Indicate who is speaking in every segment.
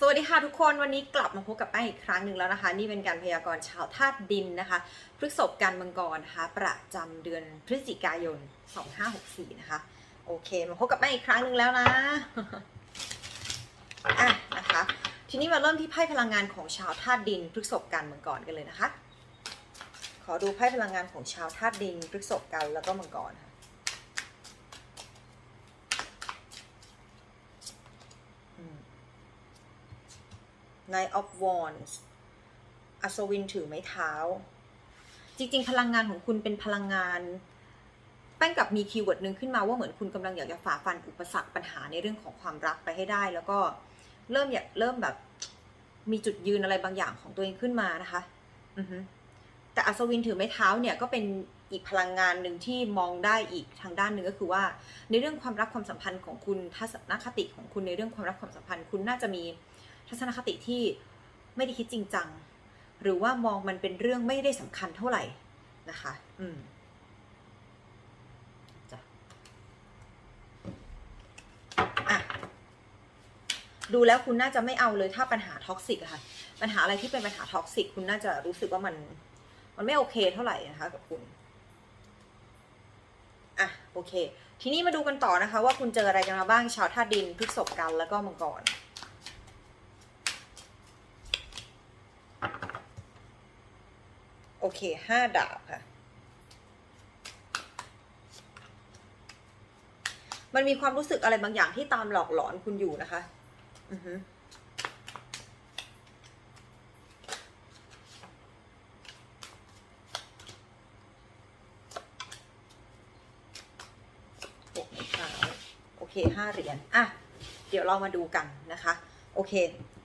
Speaker 1: สวัสดีค่ะทุกคนวันนี้กลับมาพบกับแป้งอีกครั้งหนึ่งแล้วนะคะ นี่เป็นการพยากรณ์ชาวธาตุดินนะคะพฤกษภกันมังกรนะคะ ประจำเดือนพฤศจิกายน 2564 นะคะ โอเค มาพบกับแป้งอีกครั้งหนึ่งแล้วนะอะนะคะ ทีนี้มาเริ่มที่ไพ่พลังงานของชาวธาตุดินพฤกษภกันมังกรกันเลยนะคะ ขอดูไพ่พลังงานของชาวธาตุดินพฤกษภกันแล้วก็มังกรค่ะ Knight of Wands อัศวินถือไม้เท้า จริง ๆ พลังงานของคุณเป็นพลังงาน แป้งกับมีคีย์เวิร์ดหนึ่งขึ้นมาว่าเหมือนคุณกำลังอยากจะฝ่าฟันอุปสรรคปัญหาในเรื่องของความรักไปให้ได้ แล้วก็เริ่มอยากเริ่มแบบมีจุดยืนอะไรบางอย่างของตัวเองขึ้นมานะคะ อือฮึแต่อัศวินถือไม้เท้าเนี่ยก็เป็นอีกพลังงานหนึ่งที่มองได้อีกทางด้านหนึ่งก็คือว่า ในเรื่องความรักความสัมพันธ์ของคุณทัศนคติของคุณในเรื่องความรักความสัมพันธ์ คุณน่าจะมี ทัศนคติที่ไม่ได้คิดจริงจัง หรือว่ามองมันเป็นเรื่องไม่ได้สำคัญเท่าไหร่นะคะ อืมจ้ะอะดูแล้วคุณน่าจะไม่เอาเลยถ้าปัญหาท็อกซิกค่ะ ปัญหาอะไรที่เป็นปัญหาท็อกซิกคุณน่าจะรู้สึกว่ามัน มันไม่โอเคเท่าไหร่นะคะกับคุณ อะโอเค ทีนี้มาดูกันต่อนะคะ ว่าคุณเจออะไรกันมาบ้างชาวธาตุดินพฤษภกันแล้วก็มังกร โอเคห้าดาบค่ะ มันมีความรู้สึกอะไรบางอย่างที่ตามหลอกหลอนคุณอยู่นะคะ อือฮึหกไม้เท้าโอเคห้าเหรียญอะ เดี๋ยวเรามาดูกันนะคะ โอเค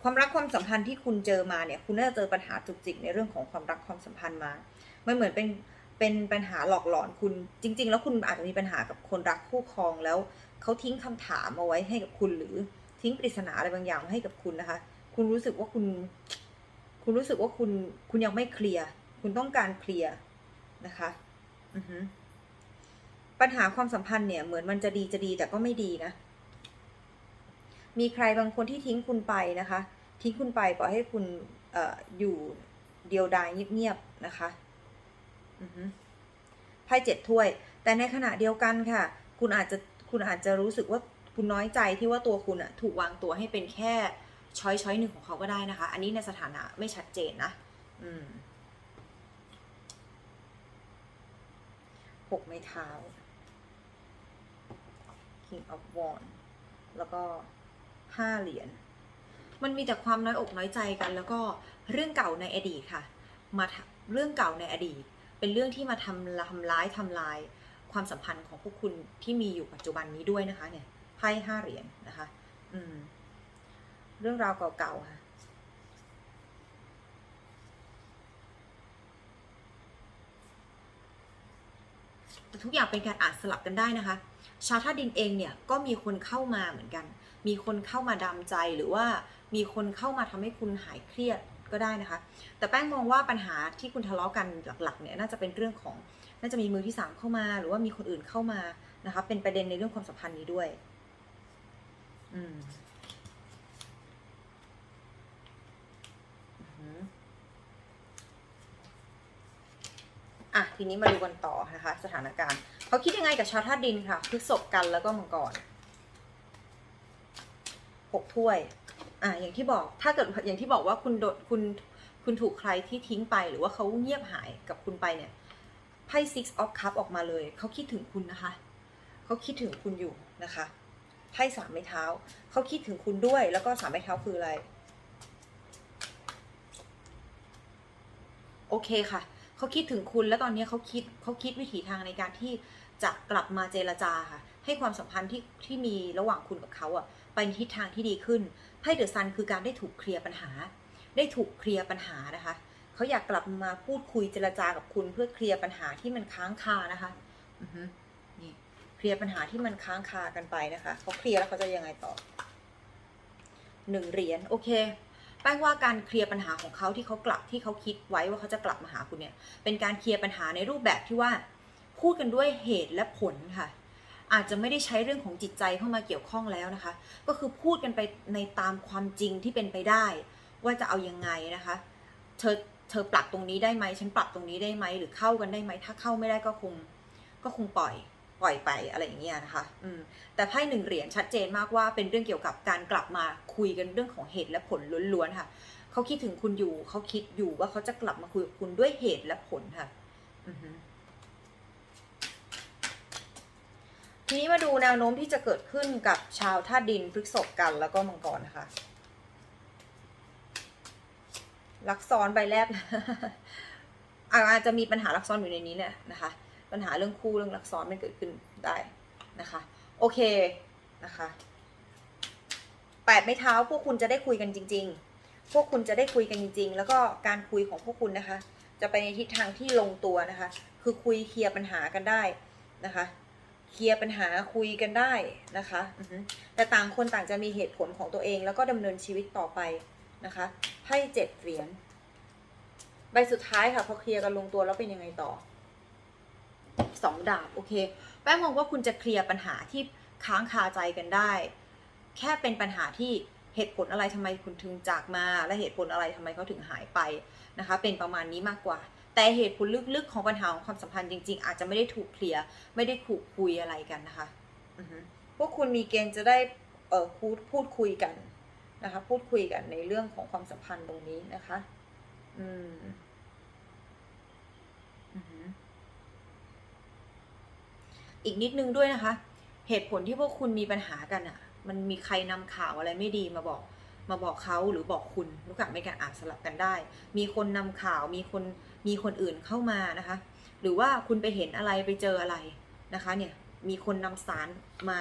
Speaker 1: ความรักความสัมพันธ์ที่คุณเจอมาเนี่ย คุณน่าจะเจอปัญหาจุกจิกในเรื่องของความรักความสัมพันธ์มา มันเหมือนเป็นเป็นปัญหาหลอกหลอนคุณ จริง ๆ แล้วคุณอาจจะมีปัญหากับคนรักคู่ครองแล้วเขาทิ้งคำถามเอาไว้ให้กับคุณหรือทิ้งปริศนาอะไรบางอย่างมาให้กับคุณนะคะ คุณรู้สึกว่าคุณ คุณรู้สึกว่าคุณ คุณยังไม่เคลียร์ คุณต้องการเคลียร์นะคะอือปัญหาความสัมพันธ์เนี่ยเหมือนมันจะดีจะดีแต่ก็ไม่ดีนะ มีใครบางคนที่ทิ้งคุณไปนะคะ ทิ้งคุณไปปล่อยให้คุณออยู่เดียวดายเงียบๆนะคะไพ่เจ็ดถ้วย แต่ในขณะเดียวกันค่ะ คุณอาจจะคุณอาจจะรู้สึกว่าคุณน้อยใจที่ว่าตัวคุณอะถูกวางตัวให้เป็นแค่ช้อยช้อยหนึ่งของเขาก็ได้นะคะ อันนี้ในสถานะไม่ชัดเจนนะอืมหกไม้เท้า King of Wands แล้วก็ ห้าเหรียญมันมีแต่ความน้อยอกน้อยใจกัน แล้วก็เรื่องเก่าในอดีตค่ะ มาเรื่องเก่าในอดีต เป็นเรื่องที่มาทำทำร้ายทำลาย ความสัมพันธ์ของพวกคุณที่มีอยู่ปัจจุบันนี้ด้วยนะคะ เนี่ยไพ่ห้าเหรียญนะคะ อืม เรื่องราวเก่าๆค่ะแต่ทุกอย่างเป็นการอ่านสลับกันได้นะคะ ชาวธาตุดินเองเนี่ยก็มีคนเข้ามาเหมือนกัน มีคนเข้ามาดามใจหรือว่ามีคนเข้ามาทำให้คุณหายเครียดก็ได้นะคะ แต่แป้งมองว่าปัญหาที่คุณทะเลาะกันหลักๆเนี่ยน่าจะเป็นเรื่องของน่าจะมีมือที่สามเข้ามา หรือว่ามีคนอื่นเข้ามานะคะเป็นประเด็นในเรื่องความสัมพันธ์นี้ด้วย อืมอื้ออะทีนี้มาดูกันต่อนะคะ สถานการณ์เขาคิดยังไงกับชาวธาตุดินค่ะพฤษภกันแล้วก็มังกร หกถ้วย อะอย่างที่บอกถ้าเกิดอย่างที่บอกว่าคุณโดนคุณคุณถูกใครที่ทิ้งไปหรือว่าเขาเงียบหายกับคุณไปเนี่ยไพ่ six of cup ออกมาเลยเขาคิดถึงคุณนะคะเขาคิดถึงคุณอยู่นะคะไพ่สามไม้เท้าเขาคิดถึงคุณด้วย แล้วก็สามไม้เท้าคืออะไรโอเคค่ะเขาคิดถึงคุณแล้วตอนนี้เขาคิดเขาคิดวิถีทางในการที่จะกลับมาเจรจาค่ะ ให้ความสัมพันธ์ที่ที่มีระหว่างคุณกับเขาอะไปในทิศทางที่ดีขึ้นไพ่เดอะซันคือการได้ถูกเคลียร์ปัญหา ได้ถูกเคลียร์ปัญหานะคะเขาอยากกลับมาพูดคุยเจรจากับคุณเพื่อเคลียร์ปัญหาที่มันค้างคานะคะอือฮึนี่เคลียร์ปัญหาที่มันค้างคากันไปนะคะเขาเคลียร์แล้วเขาจะยังไงต่อหนึ่งเหรียญโอเคแป้งว่าการเคลียร์ปัญหาของเขาที่เขากลับที่เขาคิดไว้ว่าเขาจะกลับมาหาคุณเนี่ย เป็นการเคลียร์ปัญหาในรูปแบบที่ว่า พูดกันด้วยเหตุและผลค่ะ อาจจะไม่ได้ใช้เรื่องของจิตใจเข้ามาเกี่ยวข้องแล้วนะคะ ก็คือพูดกันไปในตามความจริงที่เป็นไปได้ ว่าจะเอายังไงนะคะ เธอเธอปรับตรงนี้ได้ไหมฉันปรับตรงนี้ได้ไหมหรือเข้ากันได้ไหมถ้าเข้าไม่ได้ก็คงก็คงปล่อยปล่อยไปอะไรอย่างเงี้ยนะคะอืมแต่ไพ่หนึ่งเหรียญชัดเจนมากว่าเป็นเรื่องเกี่ยวกับการกลับมาคุยกันเรื่องของเหตุและผลล้วนๆค่ะเขาคิดถึงคุณอยู่เขาคิดอยู่ว่าเขาจะกลับมาคุยกับคุณด้วยเหตุและผลค่ะ อือฮึ ทีนี้มาดูแนวโน้มที่จะเกิดขึ้นกับชาวธาตุดินพฤษภกันแล้วก็มังกรนะคะลักซ้อนใบแรกอาจจะมีปัญหาลักซ้อนอยู่ในนี้เนี่ยนะคะ ปัญหาเรื่องคู่เรื่องลักซ้อนมันเกิดขึ้นได้นะคะ โอเคนะคะแปดไม้เท้าพวกคุณจะได้คุยกันจริง ๆ พวกคุณจะได้คุยกันจริง ๆ แล้วก็การคุยของพวกคุณนะคะ จะไปในทิศทางที่ลงตัวนะคะ คือคุยเคลียร์ปัญหากันได้นะคะ เคลียร์ปัญหาคุยกันได้นะคะแต่ต่างคนต่างจะมีเหตุผลของตัวเองแล้วก็ดำเนินชีวิตต่อไปนะคะไพ่เจ็ดเหรียญใบสุดท้ายค่ะพอเคลียร์กันลงตัวแล้วเป็นยังไงต่อสองดาบโอเค แป้งมองว่าคุณจะเคลียร์ปัญหาที่ค้างคาใจกันได้ แค่เป็นปัญหาที่เหตุผลอะไรทำไมคุณถึงจากมา และเหตุผลอะไรทำไมเขาถึงหายไปนะคะ เป็นประมาณนี้มากกว่า แต่เหตุผลลึกๆของปัญหาของความสัมพันธ์จริง ๆ อาจจะไม่ได้ถูกเคลียร์ไม่ได้ถูกคุยอะไรกันนะคะพวกคุณมีเกณฑ์จะได้เออพูดพูดคุยกันนะคะ พูดคุยกันในเรื่องของความสัมพันธ์ตรงนี้นะคะ อืมอีกนิดนึงด้วยนะคะ เหตุผลที่พวกคุณมีปัญหากันอะ มันมีใครนำข่าวอะไรไม่ดีมาบอก มาบอกเขาหรือบอกคุณลูกกะไม่การอ่านสลับกันได้ มีคนนำข่าวมีคนมีคนอื่นเข้ามานะคะ หรือว่าคุณไปเห็นอะไรไปเจออะไรนะคะเนี่ยมีคนนำสารมา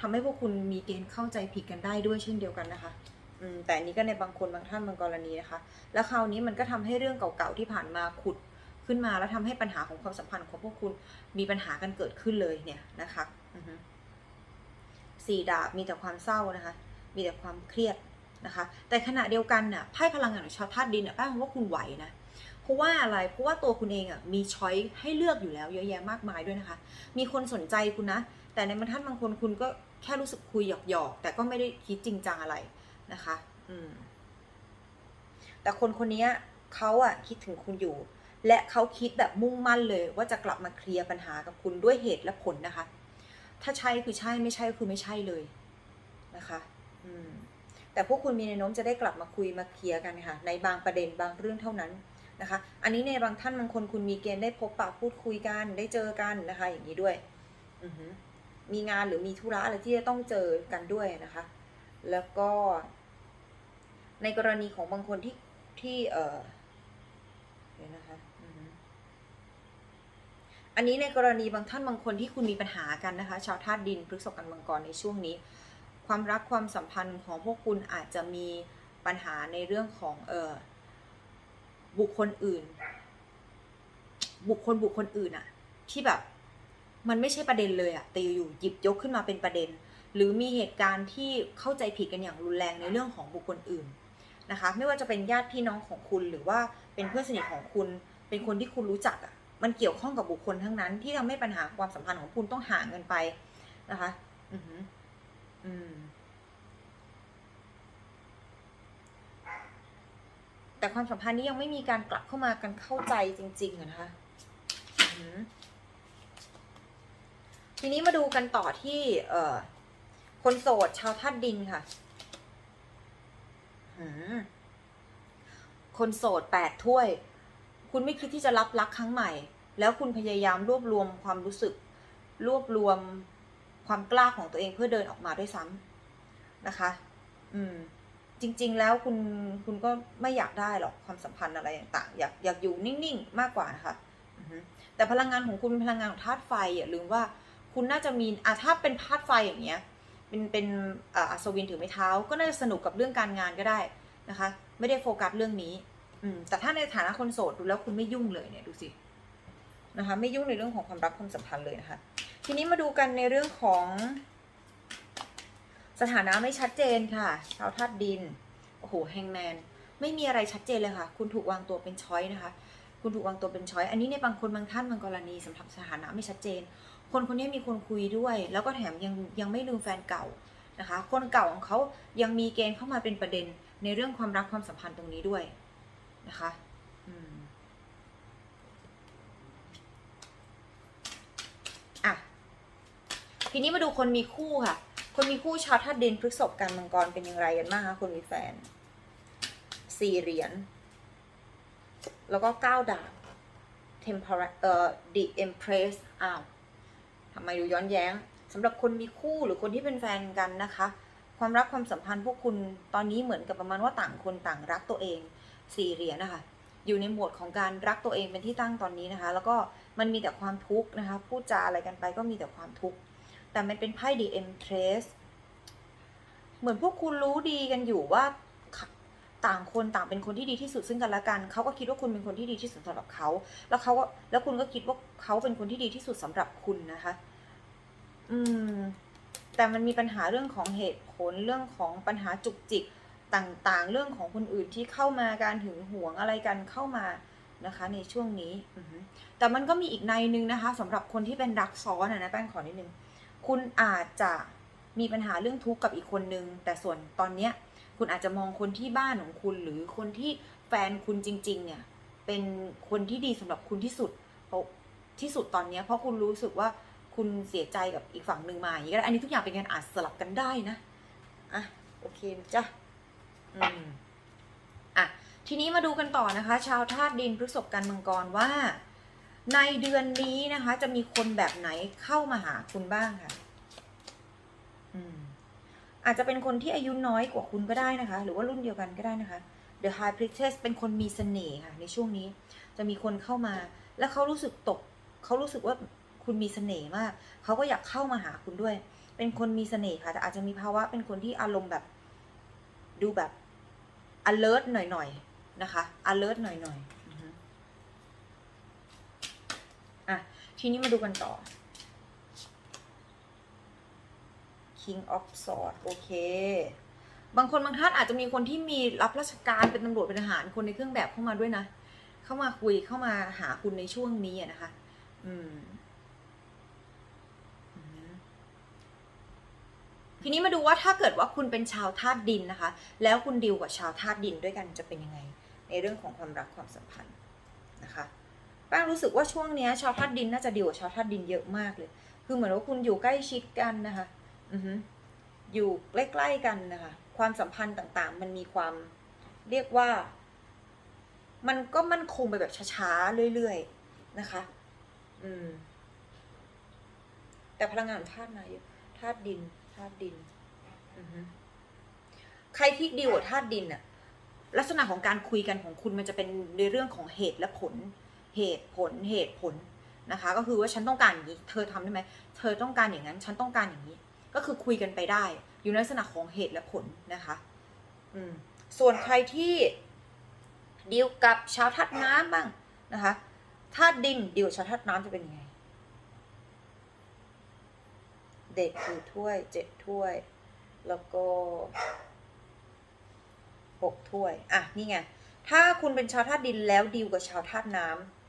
Speaker 1: ทำให้พวกคุณมีเกณฑ์เข้าใจผิดกันได้ด้วยเช่นเดียวกันนะคะแต่อันนี้ก็ในบางคนบางท่านบางกรณีนะคะ แล้วคราวนี้มันก็ทำให้เรื่องเก่าๆที่ผ่านมาขุดขึ้นมาแล้วทำให้ปัญหาของความสัมพันธ์ของพวกคุณมีปัญหากันเกิดขึ้นเลยเนี่ยนะคะสี่ดาบมีแต่ความเศร้านะคะ มีแต่ความเครียด นะคะ แต่ขณะเดียวกันน่ะไพ่พลังงานของชาวธาตุดินน่ะแป้งว่าคุณไหวนะเพราะว่าอะไรเพราะว่าตัวคุณเองอะมีช้อยให้เลือกอยู่แล้วเยอะแยะมากมายด้วยนะคะ มีคนสนใจคุณนะ แต่ในบางท่านบางคนคุณก็แค่รู้สึกคุยหยอกๆแต่ก็ไม่ได้คิดจริงจังอะไรนะคะ อืม แต่คนคนนี้เขาอะคิดถึงคุณอยู่ และเขาคิดแบบมุ่งมั่นเลยว่าจะกลับมาเคลียร์ปัญหากับคุณด้วยเหตุและผลนะคะ ถ้าใช่คือใช่ไม่ใช่คือไม่ใช่เลยนะคะ อืม แต่พวกคุณมีแนวโน้มจะได้กลับมาคุยมาเคลียร์กันค่ะ ในบางประเด็นบางเรื่องเท่านั้นนะคะ อันนี้ในบางท่านบางคนคุณมีเกณฑ์ได้พบปะพูดคุยกันได้เจอกันนะคะ อย่างนี้ด้วยมีงานหรือมีธุระอะไรที่จะต้องเจอกันด้วยนะคะ แล้วก็ ในกรณีของบางคนที่ที่เออเดี๋ยวนะคะอันนี้ในกรณีบางท่านบางคนที่คุณมีปัญหากันนะคะ ชาวธาตุดินพฤกษกันมังกรในช่วงนี้ ความรักความสัมพันธ์ของพวกคุณอาจจะมีปัญหาในเรื่องของเออบุคคลอื่น บุคคลบุคคลอื่นอะที่แบบมันไม่ใช่ประเด็นเลยอะแต่อยู่ๆหยิบยกขึ้นมาเป็นประเด็น หรือมีเหตุการณ์ที่เข้าใจผิดกันอย่างรุนแรงในเรื่องของบุคคลอื่นนะคะ ไม่ว่าจะเป็นญาติพี่น้องของคุณหรือว่าเป็นเพื่อนสนิทของคุณ เป็นคนที่คุณรู้จักอะมันเกี่ยวข้องกับบุคคลทั้งนั้น ที่ทำให้ปัญหาความสัมพันธ์ของคุณต้องห่างกันไปนะคะ อือหือ อืม แต่ความสัมพันธ์นี้ยังไม่มีการกลับเข้ามากันเข้าใจจริงๆนะคะทีนี้มาดูกันต่อที่ เอ่อ คนโสดชาวธาตุดินค่ะคนโสดแปดถ้วย คุณไม่คิดที่จะรับรักครั้งใหม่ แล้วคุณพยายามรวบรวมความรู้สึก รวบรวม ความกล้าของตัวเองเพื่อเดินออกมาด้วยซ้ำนะคะ อืม จริง ๆ แล้วคุณคุณก็ไม่อยากได้หรอกความสัมพันธ์อะไรต่างๆอยากอยากอยู่นิ่งๆมากกว่านะคะแต่พลังงานของคุณเป็นพลังงานของธาตุไฟอย่าลืมว่าคุณน่าจะมีอะถ้าเป็นธาตุไฟอย่างเงี้ย เป็นเป็นอ่าอัศวินถือไม้เท้า ก็น่าจะสนุกกับเรื่องการงานก็ได้นะคะ ไม่ได้โฟกัสเรื่องนี้อืมแต่ถ้าในฐานะคนโสดดูแล้วคุณไม่ยุ่งเลยเนี่ยดูสินะคะ ไม่ยุ่งในเรื่องของความรักความสัมพันธ์เลยนะคะ ทีนี้มาดูกันในเรื่องของสถานะไม่ชัดเจนค่ะชาวธาตุดิน โอ้โหแฮงแมน ไม่มีอะไรชัดเจนเลยค่ะ คุณถูกวางตัวเป็นช้อยนะคะ คุณถูกวางตัวเป็นช้อย อันนี้ในบางคนบางท่านบางกรณีสำหรับสถานะไม่ชัดเจน คนคนนี้มีคนคุยด้วย แล้วก็แถมยังยังไม่ลืมแฟนเก่านะคะ คนเก่าของเขายังมีเกณฑ์เข้ามาเป็นประเด็นในเรื่องความรักความสัมพันธ์ตรงนี้ด้วยนะคะอืมอะ ทีนี้มาดูคนมีคู่ค่ะ คนมีคู่ชาวธาตุดินพฤกษภกันมังกรเป็นอย่างไรกันบ้างคะคนมีแฟนสี่เหรียญแล้วก็เก้าดาบ Tempera เอ่อ The Empress อ้าวทำไมดูย้อนแย้งสำหรับคนมีคู่หรือคนที่เป็นแฟนกันนะคะ ความรักความสัมพันธ์พวกคุณตอนนี้เหมือนกับประมาณว่าต่างคนต่างรักตัวเองสี่เหรียญนะคะอยู่ในโหมดของการรักตัวเองเป็นที่ตั้งตอนนี้นะคะ แล้วก็มันมีแต่ความทุกข์นะคะ พูดจาอะไรกันไปก็มีแต่ความทุกข์ แต่มันเป็นไพ่ The Empress เหมือนพวกคุณรู้ดีกันอยู่ว่าต่างคนต่างเป็นคนที่ดีที่สุดซึ่งกันและกัน เขาก็คิดว่าคุณเป็นคนที่ดีที่สุดสำหรับเขา แล้วเขาก็แล้วคุณก็คิดว่าเขาเป็นคนที่ดีที่สุดสำหรับคุณนะคะ อืม แต่มันมีปัญหาเรื่องของเหตุผลเรื่องของปัญหาจุกจิกต่างๆ เรื่องของคนอื่นที่เข้ามาการหึงหวงอะไรกันเข้ามานะคะ ในช่วงนี้อแต่มันก็มีอีกในนึงนะคะสำหรับคนที่เป็นรักซ้อนนะแป้งขอนิดนึง คุณอาจจะมีปัญหาเรื่องทุกข์กับอีกคนนึง แต่ส่วนตอนเนี้ยคุณอาจจะมองคนที่บ้านของคุณหรือคนที่แฟนคุณจริง ๆ เนี่ย เป็นคนที่ดีสำหรับคุณที่สุดเพราะที่สุดตอนเนี้ยเพราะคุณรู้สึกว่าคุณเสียใจกับอีกฝั่งหนึ่งมาอย่างนี้ก็ได้อันนี้ทุกอย่างเป็นการอาจสลับกันได้นะอะโอเคจ้ะอืมอะทีนี้มาดูกันต่อนะคะ ชาวธาตุดินพฤษภกันมังกรว่า ในเดือนนี้นะคะ จะมีคนแบบไหนเข้ามาหาคุณบ้างค่ะอืมอาจจะเป็นคนที่อายุน้อยกว่าคุณก็ได้นะคะ หรือว่ารุ่นเดียวกันก็ได้นะคะ The High Priestess เป็นคนมีเสน่ห์ค่ะในช่วงนี้ จะมีคนเข้ามา แล้วเขารู้สึกตก เขารู้สึกว่าคุณมีเสน่ห์มาก เขาก็อยากเข้ามาหาคุณด้วย เป็นคนมีเสน่ห์ค่ะ แต่อาจจะมีภาวะเป็นคนที่อารมณ์แบบ ดูแบบ alert หน่อยๆนะคะ alert หน่อยๆอือฮึอะ ทีนี้มาดูกันต่อ King of Swords โอเค บางคนบางท่านอาจจะมีคนที่มีรับราชการเป็นตำรวจเป็นทหารคนในเครื่องแบบเข้ามาด้วยนะ เข้ามาคุยเข้ามาหาคุณในช่วงนี้นะคะ อืมทีนี้มาดูว่าถ้าเกิดว่าคุณเป็นชาวธาตุดินนะคะ แล้วคุณดิวกับชาวธาตุดินด้วยกันจะเป็นยังไง ในเรื่องของความรักความสัมพันธ์นะคะ ป้ารู้สึกว่าช่วงเนี้ยชาวธาตุดินน่าจะดิวกับชาวธาตุดินเยอะมากเลย คือเหมือนว่าคุณอยู่ใกล้ชิดกันนะคะอืออยู่ใกล้ๆกันนะคะ ความสัมพันธ์ต่างๆ มันมีความเรียกว่า มันก็มั่นคงไปแบบช้าๆเรื่อยๆนะคะ อืม แต่พลังงานของธาตุไหนธาตุดินธาตุดินใครที่ดีกว่าธาตุดินอะลักษณะของการคุยกันของคุณมันจะเป็นในเรื่องของเหตุและผล เหตุผลเหตุผลนะคะ ก็คือว่าฉันต้องการอย่างนี้ เธอทำได้ไหมเธอต้องการอย่างนั้น ฉันต้องการอย่างนี้ ก็คือคุยกันไปได้ อยู่ในลักษณะของเหตุและผลนะคะ อืม ส่วนใครที่ดีลกับชาวธาตุน้ำบ้างนะคะธาตุดินดีลชาวธาตุน้ำจะเป็นยังไง เด็กคือถ้วยเจ็ดถ้วย แล้วก็หกถ้วย อะ นี่ไง ถ้าคุณเป็นชาวธาตุดินแล้วดีลกับชาวธาตุน้ำ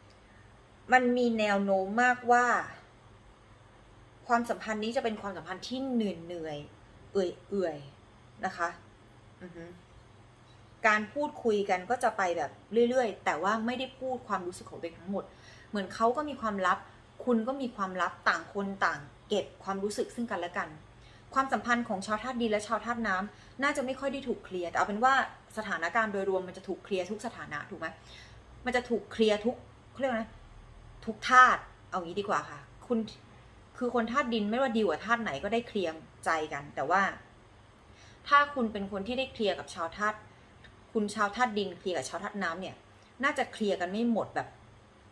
Speaker 1: มันมีแนวโน้มมากว่า ความสัมพันธ์นี้จะเป็นความสัมพันธ์ที่เหนื่อยเหนื่อยเอื่อยเอื่อยนะคะการพูดคุยกันก็จะไปแบบเรื่อยๆ แต่ว่าไม่ได้พูดความรู้สึกของตัวเองทั้งหมด เหมือนเขาก็มีความลับ คุณก็มีความลับต่างคนต่าง เก็บความรู้สึกซึ่งกันและกัน ความสัมพันธ์ของชาวธาตุดินและชาวธาตุน้ำน่าจะไม่ค่อยได้ถูกเคลียร์แต่เอาเป็นว่าสถานการณ์โดยรวมมันจะถูกเคลียร์ทุกสถานะถูกไหมมันจะถูกเคลียร์ทุกเขาเรียกว่าไง ทุกธาตุเอางี้ดีกว่าค่ะ คุณคือคนธาตุดินไม่ว่าดีกว่าธาตุไหนก็ได้เคลียร์ใจกัน แต่ว่า ถ้าคุณเป็นคนที่ได้เคลียร์กับชาวธาตุคุณชาวธาตุดินเคลียร์กับชาวธาตุน้ำเนี่ย น่าจะเคลียร์กันไม่หมดแบบ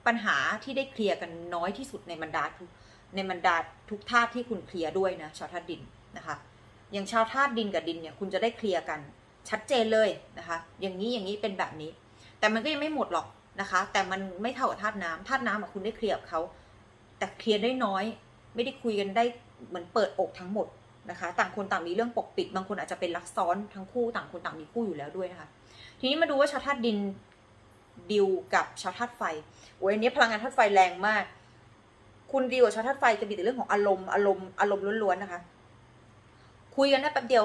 Speaker 1: ปัญหาที่ได้เคลียร์กันน้อยที่สุดในบรรดาทุกในบรรดาทุกธาตุที่คุณเคลียร์ด้วยนะชาวธาตุดินนะคะอย่างชาวธาตุดินกับดินเนี่ยคุณจะได้เคลียร์กันชัดเจนเลยนะคะ อย่างนี้อย่างนี้เป็นแบบนี้ แต่มันก็ยังไม่หมดหรอก นะคะ แต่มันไม่เท่ากับธาตุน้ำธาตุน้ำอะคุณได้เคลียร์กับเขาแต่เคลียร์ได้น้อย ไม่ได้คุยกันได้เหมือนเปิดอกทั้งหมดนะคะ ต่างคนต่างมีเรื่องปกปิด บางคนอาจจะเป็นรักซ้อนทั้งคู่ต่างคนต่างมีคู่อยู่แล้วด้วยนะคะ ทีนี้มาดูว่าชาวธาตุดินดิวกับชาวธาตุไฟโอ้ยอันนี้พลังงานธาตุไฟแรงมาก คุณดีลกับชาวธาตุไฟจะมีแต่เรื่องของอารมณ์อารมณ์อารมณ์ล้วนๆนะคะ คุยกันได้แป๊บเดียว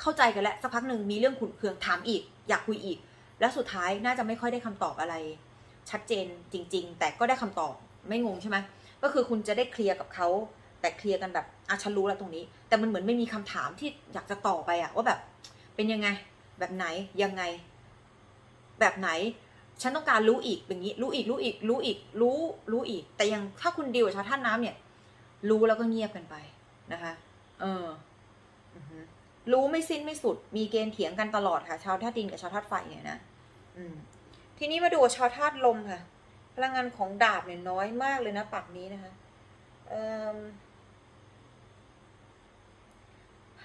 Speaker 1: เข้าใจกันแล้วสักพักหนึ่งมีเรื่องขุนเคืองถามอีก อยากคุยอีก แล้วสุดท้ายน่าจะไม่ค่อยได้คำตอบอะไร ชัดเจนจริง ๆ แต่ก็ได้คำตอบไม่งงใช่ไหมก็คือคุณจะได้เคลียร์กับเขาแต่เคลียร์กันแบบอะฉันรู้แล้วตรงนี้ แต่มันเหมือนไม่มีคำถามที่อยากจะต่อไปอะว่าแบบเป็นยังไง แบบไหนยังไง แบบไหน ฉันต้องการรู้อีกอย่างนี้ รู้อีกรู้อีกรู้อีก รู้รู้อีก แต่ยังถ้าคุณดีลกับชาวท่านน้ำเนี่ย รู้แล้วก็เงียบกันไปนะคะ เออรู้ไม่สิ้นไม่สุด มีเกณฑ์เถียงกันตลอดค่ะ ชาวธาดินกับชาวธาไฟเนี่ยนะ ทีนี้มาดูชาวธาตุลมค่ะ พลังงานของดาบเนี่ยน้อยมากเลยนะปักนี้นะคะ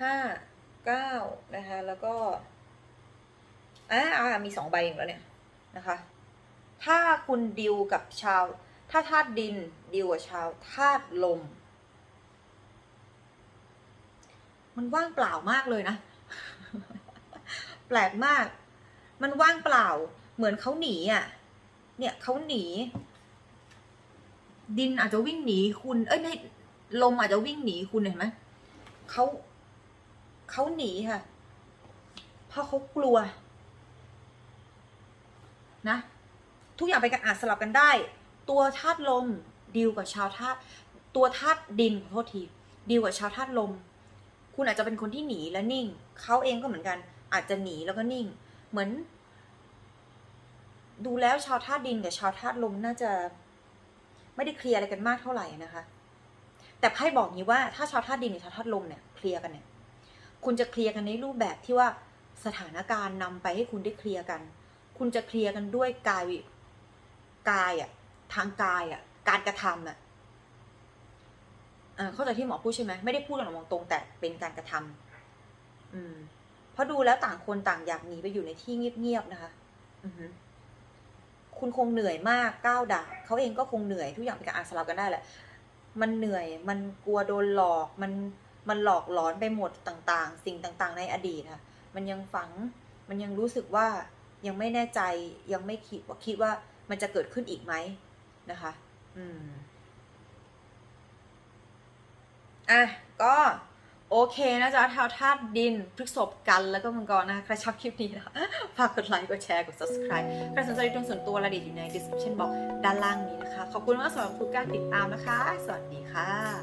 Speaker 1: ห้าเก้านะคะ แล้วก็อ่าอ่ามีสองใบอย่างแล้วเนี่ยนะคะ ถ้าคุณดิวกับชาว ถ้าธาตุดินดิวกับชาวธาตุลม มันว่างเปล่ามากเลยนะ แปลกมาก มันว่างเปล่า เหมือนเขาหนีอะ เนี่ยเขาหนี ดินอาจจะวิ่งหนีคุณ เอ้ยไม่ลมอาจจะวิ่งหนีคุณเห็นไหมเขาเขาหนีค่ะ เพราะเขากลัว นะ ทุกอย่างไปกันอาจสลับกันได้ ตัวธาตุลมดีลกับชาวธาตุตัวธาตุดินขอโทษทีดีลกับชาวธาตุลม คุณอาจจะเป็นคนที่หนีและนิ่ง เขาเองก็เหมือนกัน อาจจะหนีแล้วก็นิ่ง เหมือน ดูแล้วชาวธาตุดินกับชาวธาตุลมน่าจะไม่ได้เคลียร์อะไรกันมากเท่าไหร่นะคะ แต่ไพ่บอกนี้ว่าถ้าชาวธาตุดินกับชาวธาตุลมเนี่ยเคลียร์กันเนี่ย คุณจะเคลียร์กันในรูปแบบที่ว่าสถานการณ์นำไปให้คุณได้เคลียร์กัน คุณจะเคลียร์กันด้วยกายกายอะทางกายอะการกระทำอะเอ่อเข้าใจที่หมอพูดใช่ไหมไม่ได้พูดกันตรงๆแต่เป็นการกระทำอืม เพราะดูแล้วต่างคนต่างอยากหนีไปอยู่ในที่เงียบๆนะคะอือฮึคุณคงเหนื่อยมากก้าวดาบเขาเองก็คงเหนื่อยทุกอย่างเป็นการอ่านสลับกันได้แหละ มันเหนื่อยมันกลัวโดนหลอกมันมันหลอกหลอนไปหมดต่างๆ สิ่งต่างๆ ในอดีตค่ะ มันยังฝัง มันยังรู้สึกว่ายังไม่แน่ใจยังไม่คิดว่าคิดว่ามันจะเกิดขึ้นอีกไหมนะคะ อืม อะ ก็ โอเคนะจ๊ะท้าวธาตุดินพฤษบกันแล้วก็มังกรนะคะใครชอบคลิปนี้นะฝากกดไลค์กดแชร์กด subscribe ใครสนใจตรงส่วนตัวรายละเอียดอยู่ใน description box ด้านล่างนี้นะคะ ขอบคุณมากสำหรับทุกการติดตามนะคะ สวัสดีค่ะ